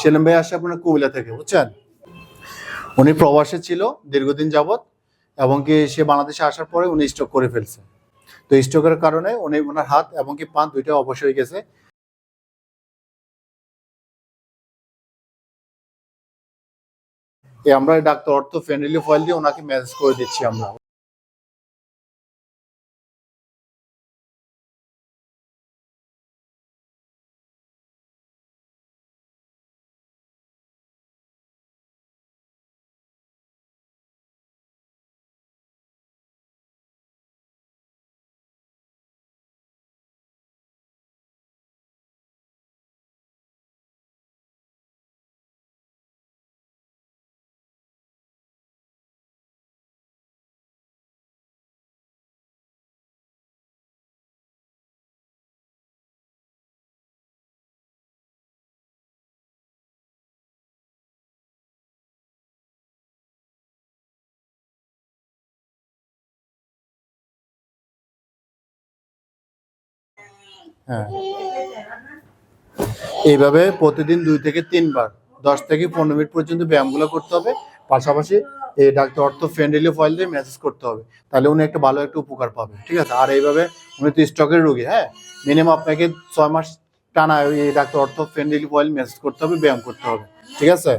সেলিম ভাই আসে আপনার কুমিল্লা থেকে, বুঝছেন? উনি প্রবাসে ছিল দীর্ঘদিন যাবৎ এবং কি সে বাংলাদেশে আসার পরে উনি স্ট্রোক করে ফেলছে। তো স্ট্রোকের কারণে উনি ওনার হাত এবং কি পা দুইটা অবশ হয়ে গেছে। আমরা ডাক্তার অর্থ ফ্রেন্ডলি ফয়েল দিয়ে ওনাকে ম্যানেজ করে দিচ্ছি আমরা। হ্যাঁ। এইভাবে প্রতিদিন দুই থেকে তিনবার, দশ থেকে পনেরো মিনিট পর্যন্ত ব্যায়ামগুলো করতে হবে। পাশাপাশি এই ডাক্তার অর্থ ফ্রেন্ডলি ফয়েল দিয়ে ম্যাসেজ করতে হবে। তাহলে উনি একটা ভালো একটা উপকার পাবে, ঠিক আছে? আর এইভাবে উনি তো স্টকের রোগী হ্যাঁ? মিনিমাম আপনাকে ছয় মাস টানা এই ডাক্তার অর্থ ফ্রেন্ডলি ফয়েল ম্যাসেজ করতে হবে, ব্যায়াম করতে হবে, ঠিক আছে?